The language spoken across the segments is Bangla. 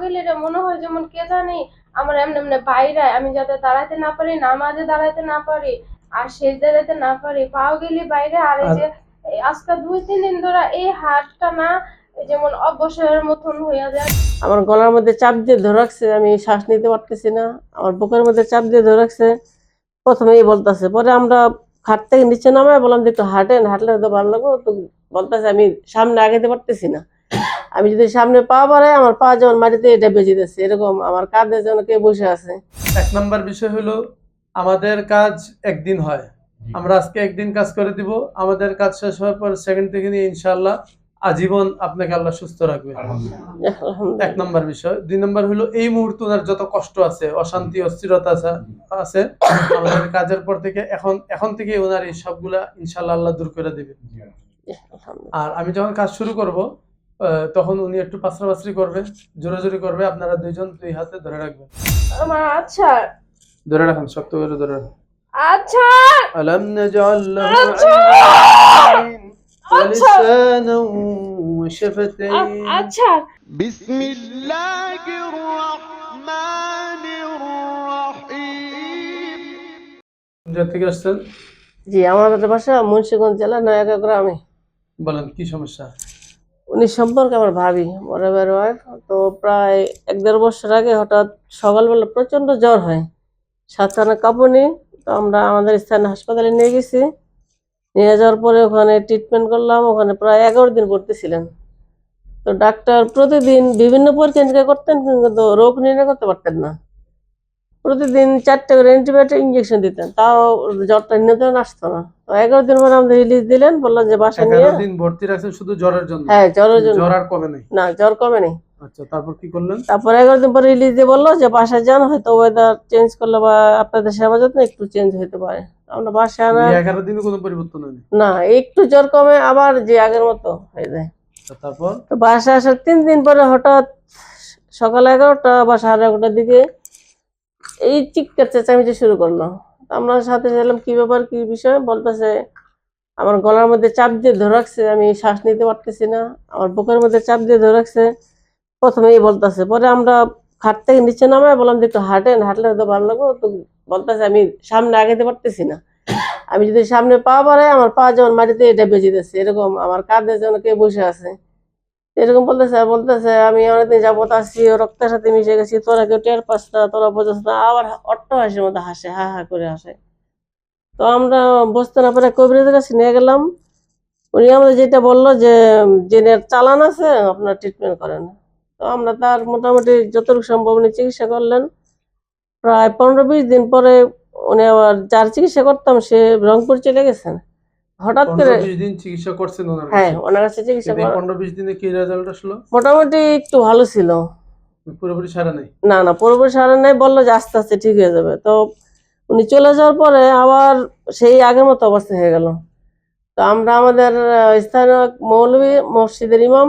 গেলে রে মনে হয় যেমন কে জানি আমার এমনি এমনি বাইরে আমি যাতে দাঁড়াইতে না পারি নামাজে দাঁড়াইতে না পারি আর শেষ দাঁড়াইতে না পারি পাও গেলি বাইরে। আর এই যে এই আজকে দুই তিন দিন ধরে এই হাতটা না যেমন অবসরের মতন হইয়া যায়। আমার গলার মধ্যে চাপ দিয়ে ধরে রাখছে আমি শ্বাস নিতে পারতেছি না। আমার বুকের মধ্যে চাপ দিয়ে ধরে রাখছে। প্রথমেই বলতেছে পরে আমরা খাট থেকে নিচে নামায় বললাম যে একটু হাঁটেন হাঁটলে হয়তো ভালো লাগবে। তো বলতেছে আমি সামনে আগাতে পারতেছি না। আমি যদি সামনে পা বাড়াই আমার পা যেমন মাটিতে এটা বেজে দিচ্ছে এরকম আমার কাঁধে যেন কে বসে আছে। এক নম্বর বিষয় হলো আমাদের কাজ একদিন হয়। আমরা আজকে একদিন কাজ করে দিব। আমাদের কাজ শেষ হওয়ার পর সেকেন্ড থেকে নিয়ে ইনশাআল্লাহ আজীবন আপনাকে আল্লাহ সুস্থ রাখবে। এক নম্বর বিষয়। দুই নম্বর হলো এই মুহূর্তে ওনার যত কষ্ট আছে অশান্তি অস্থিরতা আছে- আমাদের কাজের পর থেকে এখন এখন থেকে ওনার এই সবগুলা ইনশাআল্লাহ আল্লাহ দূর করে দেবে। আর আমি যখন কাজ শুরু করব তখন উনি একটু পাসরাপাসরি করবে জোরাজোরি করবে আপনারা দুইজন দুই হাতে ধরে রাখবেন আমার আচ্ছা ধরে রাখেন শক্ত করে ধরে রাখেন আচ্ছা ألم نجعل له আচ্ছা عينين আচ্ছা ولسانا وشفتين আ- আচ্ছা بسم الله الرحمن الرحيم কোন থেকে আসছেন জি আমাদের বাসা মুন্সিগঞ্জ জেলা নয়াগা গ্রামে বলেন কি সমস্যা উনি সম্পর্কে আমার ভাবি বরাবর ওয়াইফ তো প্রায় এক দেড় বছর আগে হঠাৎ সকালবেলা প্রচণ্ড জ্বর হয়। সাতখানা কাঁপুনি তো আমরা আমাদের স্থানীয় হাসপাতালে নিয়ে গেছি। নিয়ে যাওয়ার পরে ওখানে ট্রিটমেন্ট করলাম, ওখানে প্রায় এগারো দিন করতেছিলেন। তো ডাক্তার প্রতিদিন বিভিন্ন পরীক্ষা নিরীক্ষা করতেন, কিন্তু রোগ নির্ণয় করতে পারতেন না। প্রতিদিন চারটে করে অ্যান্টিবায়োটিক ইঞ্জেকশন দিতেন। তাও জ্বরটা নিয়ন্ত্রণ আসতো না। তো এগারো দিন পরে আমাদের রিলিজ দিলেন বললেন যে বাসা নিয়ে দিন ভর্তি রাখছেন শুধু জ্বরের জন্য? হ্যাঁ জ্বরের জন্য। জ্বর আর কমে নাই? না জ্বর কমে নেই। আচ্ছা তারপর কি করলেন? তারপর এগারো দিন পরে রিলিজ দিয়ে বলল যে বাসায় যান হয়তো ওয়েদার চেঞ্জ করলে বা আপনাদের সেবা যত্ন একটু চেঞ্জ হতে পারে। আমরা বাসায় আনা এগারো দিনে কোনো পরিবর্তন হয়নি? না একটু জ্বর কমে আবার যে আগের মতো হয়ে যায়। আচ্ছা, তারপর? তো বাসায় আসার তিন দিন পরে হঠাৎ সকাল এগারোটা বা সাড়ে এগারোটার দিকে এই চিৎকার চেঁচামেচি শুরু করল। আমরা সাথে ছিলাম কি ব্যাপার, কি বিষয়? বলতেছে, আমার গলার মধ্যে চাপ দিয়ে ধরে রাখছে, আমি শ্বাস নিতে পারতেছি না। আমার বুকের মধ্যে চাপ দিয়ে ধরে রাখছে। প্রথমেই বলতেছে, পরে আমরা খাট থেকে নিচে নামায় বললাম যে, একটু হাঁটেন, হাঁটলে হয়তো ভালো লাগবে। তো বলতেছে, আমি সামনে আগাতে পারতেছি না। আমি যদি সামনে পা বাড়াই, আমার পা যেমন মাটিতে এটা বেজে দিচ্ছে এরকম আমার কাঁধে যেন কে বসে আছে। এরকম বলতেছে বলতেছে, আমি অনেকদিন যাবত আসছি রক্তের সাথে মিশে গেছি, তোরা কেউ টের পাস না, তোরা বোঝাস না। আবার অট্ট হাসির মধ্যে হাসে, হা হা করে হাসে। তো আমরা বসতে না পারে কবিরাজের কাছে নিয়ে গেলাম। উনি আমাদের যেটা বলল যে জেনের চালান আছে, আপনার ট্রিটমেন্ট করেন। তো আমরা তার মোটামুটি যতটুকু সম্ভব উনি চিকিৎসা করলেন। প্রায় পনেরো বিশ দিন পরে উনি আবার যার চিকিৎসা করতাম, সে রংপুর চলে গেছেন। হঠাৎ করে দিন চিকিৎসা করছেন ওনার হ্যাঁ ওনার কাছে চিকিৎসা করা পনেরো বিশ দিনে কি রেজাল্ট আসলো? মোটামুটি একটু ভালো ছিল। পুরোপুরি সারা নেই? না না পুরোপুরি সারা নেই বলল যে আস্তে আস্তে ঠিক হয়ে যাবে। তো উনি চলে যাওয়ার পরে আবার সেই আগের মতো অবস্থা হয়ে গেল। তো আমরা আমাদের স্থানীয় মৌলভী মসজিদের ইমাম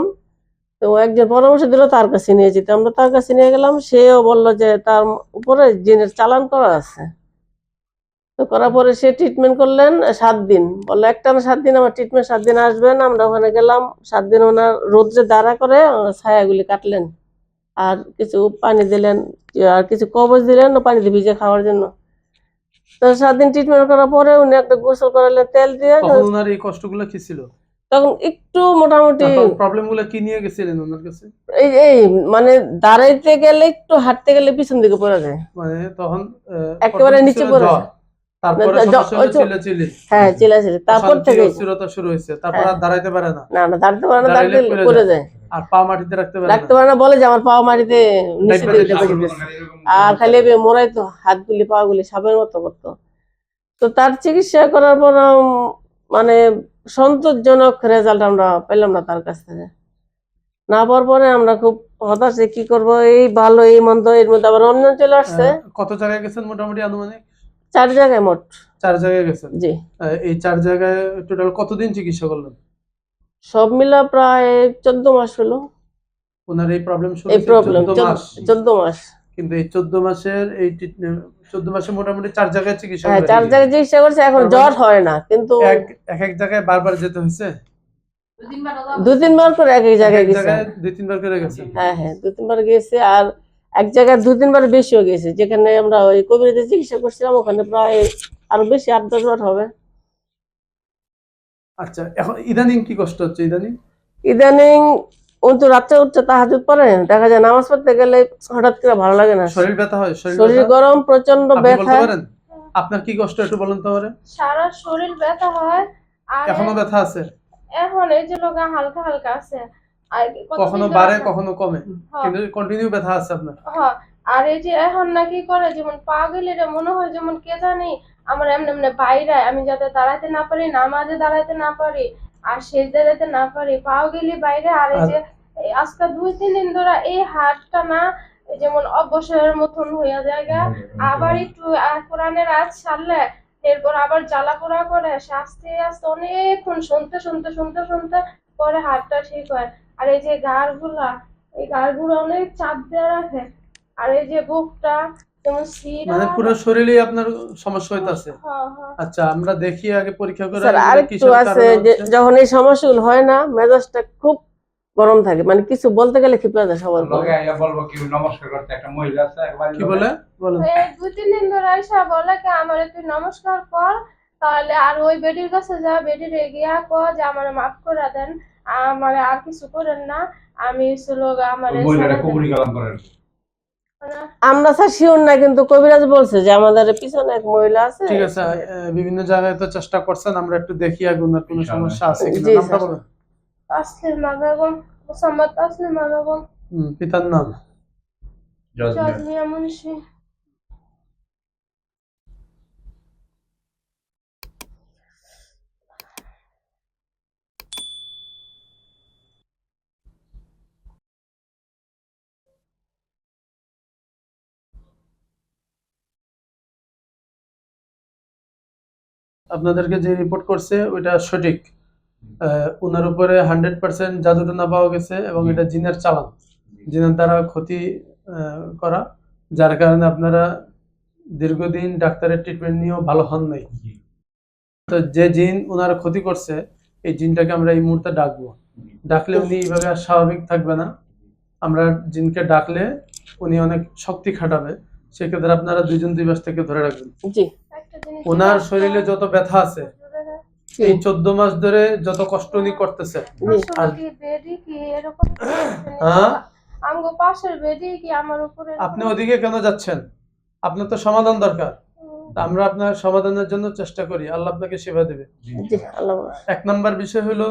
তো একজন পরামর্শ দিল তার কাছে নিয়ে যেতে। আমরা তার কাছে নিয়ে গেলাম সেও বলল যে তার উপরে জিনের চালান করা আছে। তো করার পরে সে ট্রিটমেন্ট করলেন সাত দিন। বলল একটা না সাত দিন আমার ট্রিটমেন্ট সাত দিন আসবেন আমরা ওখানে গেলাম সাত দিন ওনার রোদ্রে দাঁড়া করে ছায়াগুলি কাটলেন। আর কিছু পানি দিলেন আর কিছু কবচ দিলেন পানি দিয়ে ভিজে খাওয়ার জন্য। তো সাত দিন ট্রিটমেন্ট করার পরে উনি একটা গোসল করালেন তেল দিয়ে। ওনার এই কষ্টগুলো কি ছিল? তখন একটু মোটামুটি প্রবলেমগুলো কি নিয়ে গেছিলেন ওনার কাছে? এই এই মানে দাঁড়াইতে গেলে একটু হাঁটতে গেলে পিছন দিকে পড়ে যায়। মানে তখন একেবারে নিচে পড়ে যায়। তারপরে না, জ- সমস্যা হলো ওই তো- চিল্লাচিল্লি। হ্যাঁ তারপর থেকে অস্থিরতা শুরু হয়েছে। তারপর আর হ্যাঁ। দাঁড়াইতে পারে না। না না দাঁড়াতে পারে না দাঁড়াতে পড়ে পড়ে যায়। যায়। আর পা মাটিতে রাখতে পারে রাখতে পারে না বলে যে আমার পা মাটিতে নিচে ডাইপারে দিকে সাপ বেজে গেছে। আর খালি এভাবে মোড়াই তো হাতগুলি পা গুলি সাপের মতো করতো। তো তার চিকিৎসা করার পর মানে সন্তোষজনক রেজাল্ট আমরা পেলাম না তার কাছ থেকে। না পাওয়ার পরে আমরা খুব হতাশ কি করব এই ভালো এই মন্দ এর মধ্যে আবার অন্য চলে আসছে। কত জায়গায় গেছেন মোটামুটি আনুমানিক? চার জায়গায় মোট। চার জায়গায় গেছেন? জি। এই চার জায়গায় টোটাল কতদিন চিকিৎসা করলেন? সব মিলা প্রায় চোদ্দ মাস হলো। ওনার এই প্রবলেম শুরু এই প্রবলেম 14 মাস। চোদ্দ মাস। কিন্তু এই চোদ্দ মাসের এই চোদ্দ মাসে মোটামুটি চার জায়গায় চিকিৎসা হ্যাঁ চার। জায়গায় চিকিৎসা করছে এখন জ্বর মানে হয় না কিন্তু এক এক এক জায়গায় বারবার যেতে হয়েছে? দু তিনবার করে এক এক জায়গায় গেছে। জায়গায় দুই তিনবার করে গেছে? হ্যাঁ হ্যাঁ দু তিনবার গেছে আর এক জায়গায় দু তিনবার বেশিও গেছে। যেখানে আমরা ওই কবিরাজে চিকিৎসা করছিলাম ওখানে প্রায় আরও বেশি আট দশ বার হবে। আচ্ছা এখন ইদানিং কি কষ্ট হচ্ছে? ইদানিং? ইদানিং অন্তু রাত্রে উঠছে তাহাজুদ পরে দেখা যায় নামাজ পড়তে গেলে হঠাৎ করে ভালো লাগে না। শরীর ব্যথা হয়? শরীর শরীর গরম প্রচণ্ড ব্যথা। আপনার কি কষ্ট একটু বলুন তো পারে। সারা শরীর ব্যথা হয় আর এখনও ব্যথা আছে? এখন এই যে লগা হালকা হালকা আছে। আর কখনো বাড়ে কখনো কমে হ্যাঁ, কিন্তু কন্টিনিউ ব্যথা আছে আপনার হ্যাঁ। আর এই যে এখন নাকি করে যেমন পা গেলে মনে হয় যেমন কে জানি আমার এমনি এমনি বাইরে আমি যাতে দাঁড়াতে না পারি নামাজে দাঁড়াতে না পারি আর শেষ দাঁড়াতে না পারি পাও গেলে বাইরে আর এই যে দুই তিন দিন ধরে এই হাতটা না যেমন অবসরের মতন হইয়া যায় গা। আবার একটু আহ, কোরআনের আজ ছাড়লে এরপর আবার জ্বালা পোড়া করে শাস্তি আস্তে আস্তে অনেকক্ষণ শুনতে শুনতে শুনতে শুনতে পরে হাতটা ঠিক হয় আর এই যে গাড়গুলা এই গাড়গুলো অনেক চাপ দেওয়া রাখে। আর এই যে বুকটা যেমন মানে পুরো শরীরেই আপনার সমস্যা হইতাছে? হ্যাঁ হ্যাঁ। আচ্ছা আমরা দেখি আগে পরীক্ষা করে স্যার আরেকটু আছে কারণে যে হচ্ছে। যখন এই সমস্যাগুলো হয় না মেজাজটা খুব গরম থাকে। মানে কিছু বলতে গেলে যায় সবার বলব কি নমস্কার করতে একটা মহিলা আছে একবার কি বলে? বলেন। এই দুই তিন দিন ধরে আইসা বলে কি আমার তুই নমস্কার কর তাহলে আর ওই বেডির কাছে যা বেডির গিয়া ক যে আমার মাফ করে দেন। আমার আর কিছু করেন না। আমি ছিল আমার মহিলাটা কবুরি কালাম করেন। আমরা স্যার শিওর না কিন্তু কবিরাজ বলছে যে আমাদের পিছনে এক মহিলা আছে। ঠিক আছে বিভিন্ন জায়গায় তো চেষ্টা করছেন আমরা একটু দেখি আগে ওনার কোনো সমস্যা আছে কিনা। নামটা। বলেন। তাসলিমা বেগম মোসাম্মদ তাসলিমা বেগম হুম, পিতার নাম। জজমিয়া মুন্সি। আপনাদেরকে যে রিপোর্ট করছে ওইটা সঠিক। আহ, ওনার উপরে হান্ড্রেড পার্সেন্ট জাদুটনা পাওয়া গেছে এবং এটা জিনের চালান। জিনের দ্বারা ক্ষতি আহ, করা যার কারণে আপনারা দীর্ঘদিন ডাক্তারের ট্রিটমেন্ট নিয়েও ভালো হন নাই। তো যে জিন ওনার ক্ষতি করছে এই জিনটাকে আমরা এই মুহূর্তে ডাকবো। ডাকলে উনি এইভাবে আর স্বাভাবিক থাকবে না। আমরা জিনকে ডাকলে উনি অনেক শক্তি খাটাবে। সেক্ষেত্রে আপনারা দুইজন দুই পাশ থেকে ধরে রাখবেন। জি। ওনার শরীরে যত ব্যথা আছে এই চোদ্দ মাস ধরে যত কষ্ট উনি করতেছে। জি আসলে কি বেডি কি এরকম হ্যাঁ? আমগো পাশের বেডি কি আমার উপরে আপনি ওদিকে কেন যাচ্ছেন? আপনার তো সমাধান দরকার। আমরা আপনার সমাধানের জন্য চেষ্টা করি। আল্লাহ আপনাকে সেবা দেবে। জি আল্লাহ ভরসা। এক নম্বর বিষয় হলো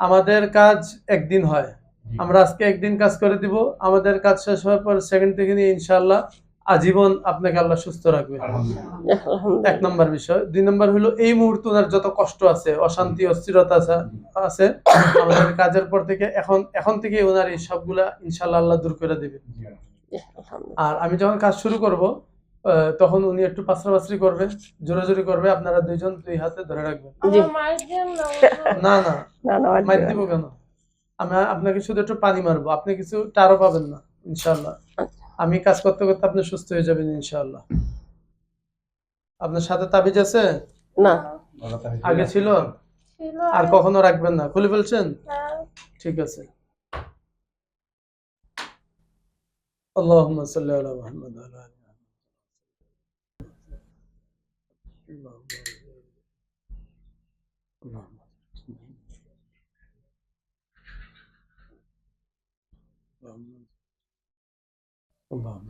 আমাদের কাজ একদিন হয়। আমরা আজকে একদিন কাজ করে দিব। আমাদের কাজ শেষ হওয়ার পর সেকেন্ড থেকে নিয়ে ইনশাআল্লাহ আজীবন আপনাকে আল্লাহ সুস্থ রাখবে। এক নম্বর বিষয়। দুই নম্বর হলো এই মুহূর্তে ওনার যত কষ্ট আছে অশান্তি অস্থিরতা আছে আমাদের কাজের পর থেকে এখন এখন থেকে ওনার এই সবগুলা ইনশাল্লাহ আল্লাহ দূর করে দিবে। আর আমি যখন কাজ শুরু করব আহ, তখন উনি একটু পাসরাপাসরি করবে জোরাজোরি করবে আপনারা দুইজন দুই হাতে ধরে রাখবেন। না। না না। না না মাইর দিব কেন? আমি আপনাকে শুধু একটু পানি মারবো আপনি কিছু টারও পাবেন না ইনশাল্লাহ আচ্ছা। আমি কাজ করতে করতে আপনি সুস্থ হয়ে যাবেন ইনশাল্লাহ আপনার সাথে তাবিজ আছে না আগে ছিল ছিল আর কখনো রাখবেন না খুলে ফেলছেন হ্যাঁ। ঠিক আছে اللهم صل على محمد وعلى آل محمد اللهم اللهم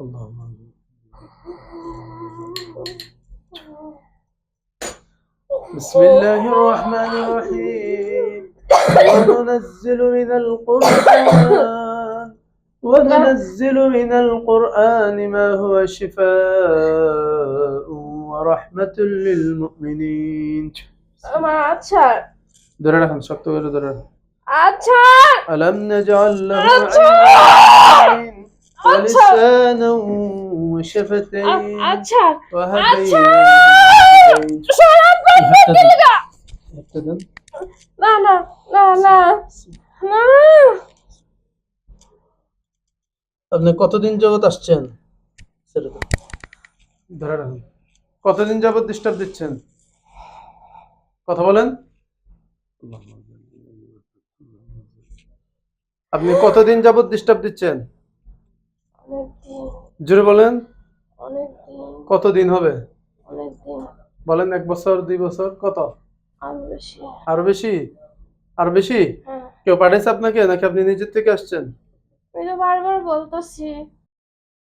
اللهم اللهم اللهم بسم الله الرحمن الرحيم وننزل من القرآن وننزل من القرآن ما هو شفاء ورحمة للمؤمنين আমার আচ্ছা ধরে রাখুন শক্ত করে ধরে রাখুন। আচ্ছা। আপনি কতদিন জগৎ আসছেন? ধরে রাখুন। কতদিন জগৎ ডিস্টার্ব দিচ্ছেন? কথা বলেন। আপনি কতদিন যাবত ডিস্টার্ব দিচ্ছেন? জোরে বলেন। কতদিন হবে? বলেন এক বছর দুই বছর কত? আরও বেশি। আরও বেশি? হ্যাঁ। কেউ পাঠাইছে আপনাকে নাকি আপনি নিজের থেকে আসছেন? বারবার বলতেছি।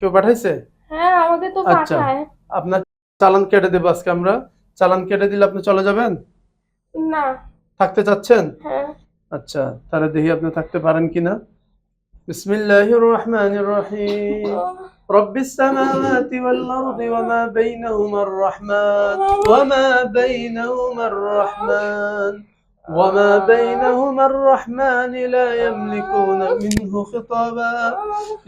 কেউ পাঠাইছে? হ্যাঁ আমাকে তো আচ্ছা। আপনার চালান কেটে দেবো আজকে আমরা। চালান কেটে দিলে আপনি চলে যাবেন? না। থাকতে চাচ্ছেন হ্যাঁ আচ্ছা তাহলে দেখি আপনি থাকতে পারেন কিনা বিসমিল্লাহির রহমানির রহিম رب السماوات والأرض وما بينهما الرحمن وما بينهما الرحمن وما بينهما الرحمن لا يملكون منه خطابا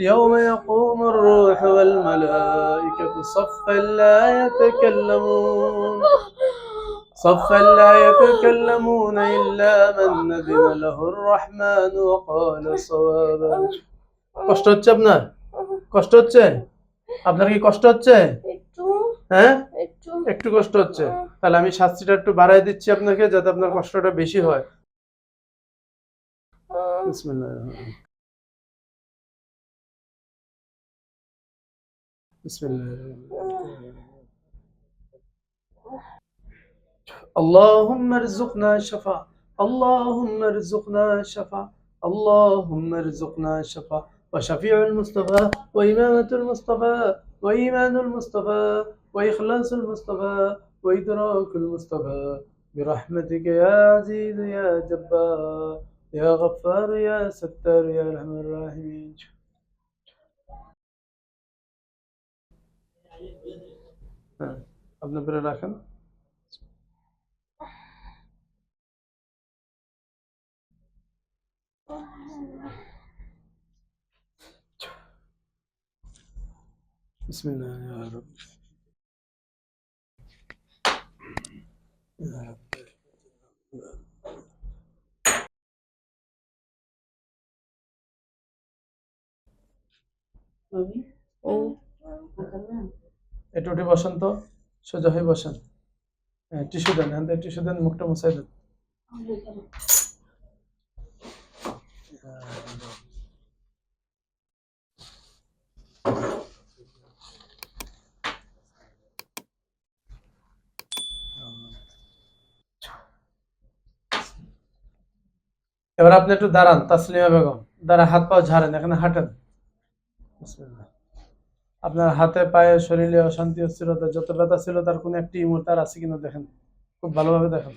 يوم يقوم الروح والملائكة صفا لا يتكلمون صفا لا يتكلمون إلا من أذن له الرحمن وقال صوابا কষ্ট হচ্ছে আপনার কষ্ট হচ্ছে আপনার কি কষ্ট হচ্ছে একটু হ্যাঁ একটু একটু কষ্ট হচ্ছে তাহলে আমি শাস্তিটা একটু বাড়াই দিচ্ছি আপনাকে যাতে আপনার কষ্টটা বেশি হয় উম, اللهم ارزقنا شفاء اللهم ارزقنا شفاء اللهم ارزقنا شفاء وشفيع المصطفى وإمامة المصطفى وإيمان المصطفى وإخلاص المصطفى وإدراك المصطفى برحمتك يا عزيز يا جبار يا غفار يا ستار يا أرحم الراحمين হ্যাঁ, আপনি পেরে রাখেন Bismillahirrahmanirrahim. Ya সোজা হয়ে বসেন টিস্যু দেন টিস্যু মুখটা মশাই দেন এবার আপনি একটু দাঁড়ান, তাসলিমা বেগম। দাঁড়া, হাত পা ঝাড়েন, এখানে হাঁটেন। আপনার হাতে, পায়ে, শরীরে অশান্তি, অস্থিরতা, যত ব্যথা ছিল তার কোনো একটি এই মুহূর্তে আছে কিনা দেখেন। খুব ভালোভাবে দেখেন।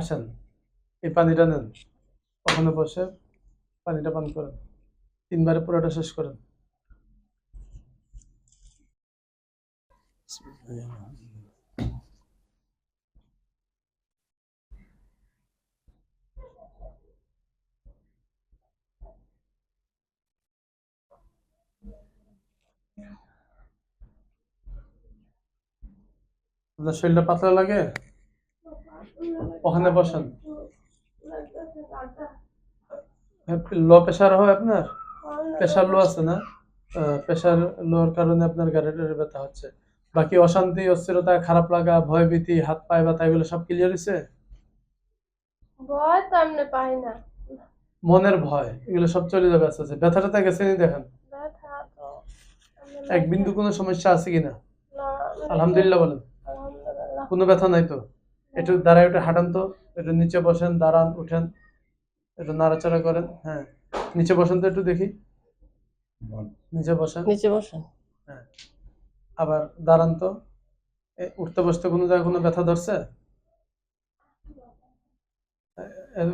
আসেন। এই পানিটা নেন। ওখানে বসে পানিটা পান করেন। তিনবারে পুরোটা শেষ করেন। আপনার শরীরটা পাতলা লাগে? ওখানে বসেন। লো প্রেশার হয় আপনার? প্রেশার লো আছে না? প্রেশার লোর কারণে আপনার গাড়িটার ব্যথা হচ্ছে। বাকি অশান্তি অস্থিরতা খারাপ লাগা ভয় ভীতি হাত পায়ে ব্যথা এগুলো সব ক্লিয়ার হয়েছে ভয় তো এমনি পাই না। মনের ভয় এগুলো সব চলে যাবে আস্তে আস্তে। ব্যথাটা তা গেছে দেখেন। এক বিন্দু কোনো সমস্যা আছে কিনা আলহামদুলিল্লাহ বলেন। কোনো ব্যথা নাই তো? একটু দাঁড়ায় একটু হাঁটান তো। একটু নিচে বসেন দাঁড়ান উঠেন। একটু নাড়াচাড়া করেন হ্যাঁ। নিচে বসেন তো একটু দেখি। নিচে বসেন। নিচে বসেন। হ্যাঁ। আবার দাঁড়ান তো। উঠতে বসতে কোনো জায়গায় কোনো ব্যথা ধরছে?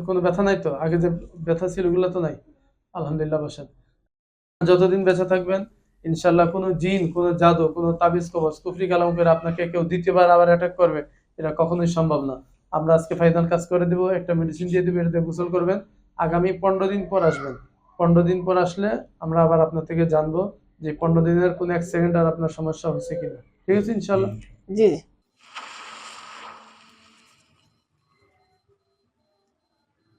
কোনো ব্যথা নাই তো? আগে যে ব্যথা ছিল ওগুলো তো নাই। আলহামদুলিল্লাহ বসেন। যতদিন বেঁচে থাকবেন ইনশাল্লাহ কোনো জিন কোনো জাদু কোনো তাবিজ কবচ কুফরি কালাম করে আপনাকে কেউ দ্বিতীয়বার আবার অ্যাটাক করবে। এটা কখনোই সম্ভব না। আমরা আজকে ফাইনাল কাজ করে দিব একটা মেডিসিন দিয়ে দিব এটাতে গোসল করবেন। আগামী পনেরো দিন পর আসবেন। পনেরো দিন পর আসলে আমরা আবার আপনার থেকে জানব যে পনেরো দিনের কোনো এক সেকেন্ড আর আপনার সমস্যা হচ্ছে কিনা। ঠিক আছে ইনশাল্লাহ জি।